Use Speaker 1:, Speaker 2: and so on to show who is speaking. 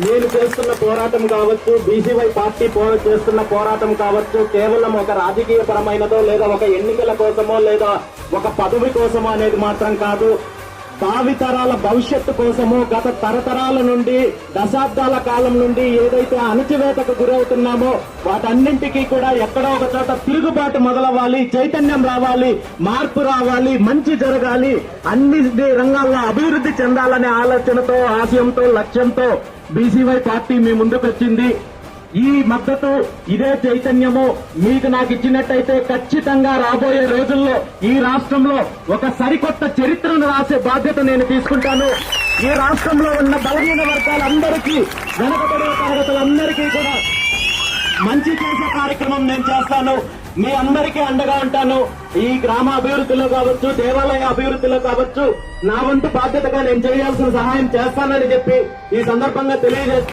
Speaker 1: నేను చేస్తున్న పోరాటం కావచ్చు బీసీవై పార్టీ పో- చేస్తున్న పోరాటం కావచ్చు కేవలం ఒక రాజకీయ పరమైనదో లేదా ఒక ఎన్నికల కోసమో లేదా ఒక పదవి కోసమో అనేది మాత్రం కాదు. భావితరాల భవిష్యత్తు కోసము గత తరతరాల నుండి దశాబ్దాల కాలం నుండి ఏదైతే అణచివేతకు గురవుతున్నామో వాటన్నింటికీ కూడా ఎక్కడో ఒక చోట తిరుగుబాటు మొదలవ్వాలి చైతన్యం రావాలి మార్పు రావాలి మంచి జరగాలి. అన్ని రంగాల్లో అభివృద్ధి చెందాలనే ఆలోచనతో ఆశయంతో లక్ష్యంతో బీసీవై పార్టీ మీ ముందుకు వచ్చింది ఈ మద్దతు ఇదే చైతన్యము మీకు నాకు ఇచ్చినట్టయితే ఖచ్చితంగా రాబోయే రోజుల్లో ఈ రాష్ట్రంలో ఒక సరికొత్త చరిత్రను రాసే బాధ్యత నేను తీసుకుంటాను. ఈ రాష్ట్రంలో ఉన్న బలహీన వర్గాలందరికీ వెనకబడే తరగతులందరికీ కూడా మంచి చేసే కార్యక్రమం నేను చేస్తాను. మీ అందరికీ అండగా ఉంటాను. ఈ గ్రామ అభివృద్ధిలో కావచ్చు దేవాలయ అభివృద్ధిలో కావచ్చు నా వంతు బాధ్యతగా నేను చేయాల్సిన సహాయం చేస్తానని చెప్పి ఈ సందర్భంగా తెలియజేస్తాను